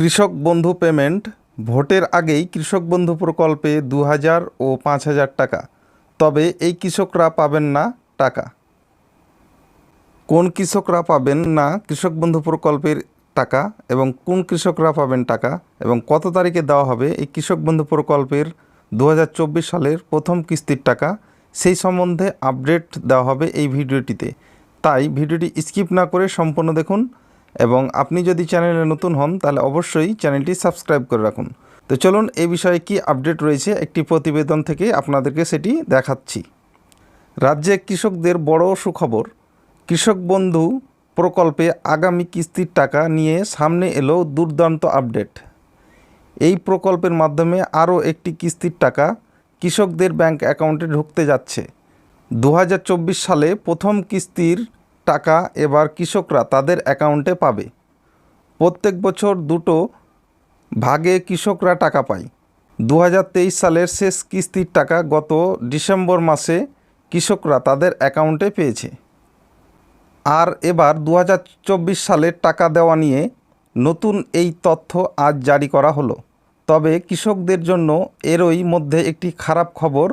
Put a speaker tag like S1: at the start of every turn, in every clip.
S1: কৃষক বন্ধু পেমেন্ট ভোটের আগেই কৃষক বন্ধু প্রকল্পে দু হাজার ও পাঁচ হাজার টাকা। তবে এই কৃষকরা পাবেন না টাকা। কোন কৃষকরা পাবেন না কৃষক বন্ধু প্রকল্পের টাকা এবং কোন কৃষকরা পাবেন টাকা এবং কত তারিখে দেওয়া হবে এই কৃষক বন্ধু প্রকল্পের দু হাজার চব্বিশ সালের প্রথম কিস্তির টাকা, সেই সম্বন্ধে আপডেট দেওয়া হবে এই ভিডিওটিতে। তাই ভিডিওটি স্কিপ না করে সম্পূর্ণ দেখুন। এবং আপনি যদি চ্যানেলে নতুন হন, তাহলে অবশ্যই চ্যানেলটি সাবস্ক্রাইব করে রাখুন। তো চলুন এ বিষয়ে কি আপডেট রয়েছে, একটি প্রতিবেদন থেকে আপনাদেরকে সেটি দেখাচ্ছি। রাজ্যে কৃষকদের বড় সুখবর, কৃষক বন্ধু প্রকল্পে আগামী কিস্তির টাকা নিয়ে সামনে এলো দুর্দান্ত আপডেট। এই প্রকল্পের মাধ্যমে আরও একটি কিস্তির টাকা কৃষকদের ব্যাংক অ্যাকাউন্টে ঢুকতে যাচ্ছে। দু হাজার চব্বিশ সালে প্রথম কিস্তির টাকা এবার কৃষকরা তাদের অ্যাকাউন্টে পাবে। প্রত্যেক বছর দুটো ভাগে কৃষকরা টাকা পায়। দু হাজার তেইশ সালের শেষ কিস্তির টাকা গত ডিসেম্বর মাসে কৃষকরা তাদের অ্যাকাউন্টে পেয়েছে। আর এবার দু হাজার চব্বিশ সালের টাকা দেওয়া নিয়ে নতুন এই তথ্য আজ জারি করা হলো। তবে কৃষকদের জন্য এরই মধ্যে একটি খারাপ খবর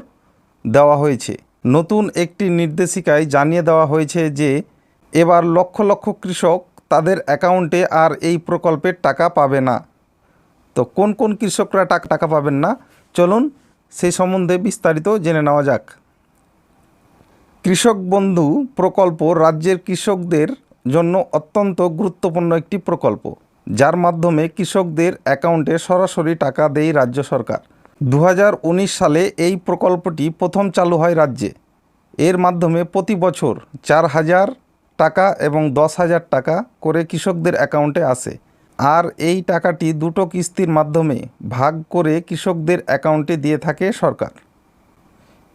S1: দেওয়া হয়েছে। নতুন একটি নির্দেশিকায় জানিয়ে দেওয়া হয়েছে যে এবার লক্ষ লক্ষ কৃষক তাদের অ্যাকাউন্টে আর এই প্রকল্পের টাকা পাবে না। তো কোন কোন কৃষকরা টাকা পাবেন না? চলুন সেই সম্বন্ধে বিস্তারিত জেনে নেওয়া যাক। কৃষক বন্ধু প্রকল্প রাজ্যের কৃষকদের জন্য অত্যন্ত গুরুত্বপূর্ণ একটি প্রকল্প, যার মাধ্যমে কৃষকদের অ্যাকাউন্টে সরাসরি টাকা দেয় রাজ্য সরকার। দু হাজার উনিশ সালে এই প্রকল্পটি প্রথম চালু হয় রাজ্যে। এর মাধ্যমে প্রতি বছর চার হাজার টাকা এবং দশ হাজার টাকা করে কৃষকদের অ্যাকাউন্টে আসে আর এই টাকাটি দুটো কিস্তির মাধ্যমে ভাগ করে কৃষকদের অ্যাকাউন্টে দিয়ে থাকে সরকার।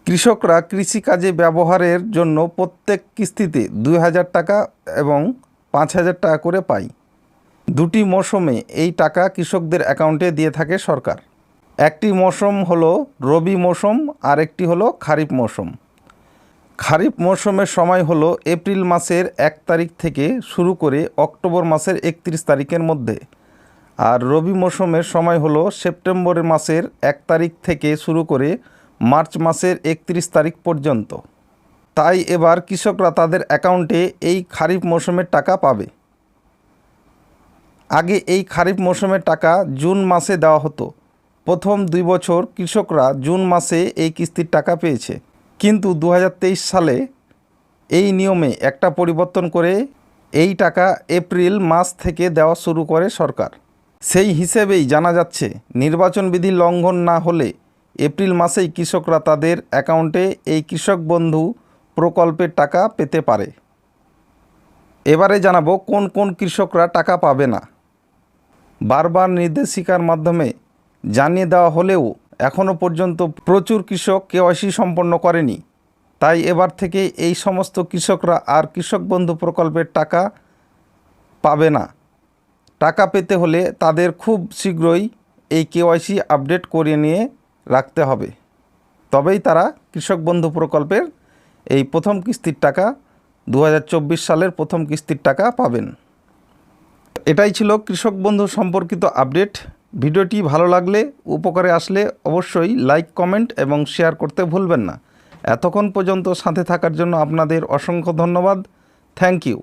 S1: কৃষকরা কৃষিকাজে ব্যবহারের জন্য প্রত্যেক কিস্তিতে দুই হাজার টাকা এবং পাঁচ হাজার টাকা করে পায়। দুটি মৌসুমে এই টাকা কৃষকদের অ্যাকাউন্টে দিয়ে থাকে সরকার। একটি মৌসুম হলো রবি মৌসুম আর একটি হলো খারিফ মৌসুম খারিফ মৌসুমের সময় হলো এপ্রিল মাসের এক তারিখ থেকে শুরু করে অক্টোবর মাসের একত্রিশ তারিখের মধ্যে। আর রবি মৌসুমের সময় হলো সেপ্টেম্বর মাসের এক তারিখ থেকে শুরু করে মার্চ মাসের একত্রিশ তারিখ পর্যন্ত। তাই এবার কৃষকরা তাদের অ্যাকাউন্টে এই খারিফ মৌসুমের টাকা পাবে। আগে এই খারিফ মৌসুমের টাকা জুন মাসে দেওয়া হতো। প্রথম দুই বছর কৃষকরা জুন মাসে এই কিস্তির টাকা পেয়েছে। কিন্তু দু হাজার তেইশ সালে এই নিয়মে একটা পরিবর্তন করে এই টাকা এপ্রিল মাস থেকে দেওয়া শুরু করে সরকার। সেই হিসেবেই জানা যাচ্ছে, নির্বাচন বিধি লঙ্ঘন না হলে এপ্রিল মাসেই কৃষকরা তাদের অ্যাকাউন্টে এই কৃষক বন্ধু প্রকল্পের টাকা পেতে পারে। এবারে জানাব কোন কোন কৃষকরা টাকা পাবে না। বারবার নির্দেশিকার মাধ্যমে জানিয়ে দেওয়া হলেও এখনও পর্যন্ত প্রচুর কৃষক কেওয়াইসি সম্পন্ন করেনি। তাই এবার থেকে এই সমস্ত কৃষকরা আর কৃষক বন্ধু প্রকল্পের টাকা পাবে না। টাকা পেতে হলে তাদের খুব শীঘ্রই এই কেওয়াইসি আপডেট করিয়ে নিয়ে রাখতে হবে। তবেই তারা কৃষক বন্ধু প্রকল্পের এই প্রথম কিস্তির টাকা দু হাজার চব্বিশ সালের প্রথম কিস্তির টাকা পাবেন। এটাই ছিল কৃষক বন্ধু সম্পর্কিত আপডেট। ভিডিওটি ভালো লাগলে, উপকারে আসলে অবশ্যই লাইক, কমেন্ট এবং শেয়ার করতে ভুলবেন না। এতক্ষণ পর্যন্ত সাথে থাকার জন্য আপনাদের অসংখ্য ধন্যবাদ। Thank you.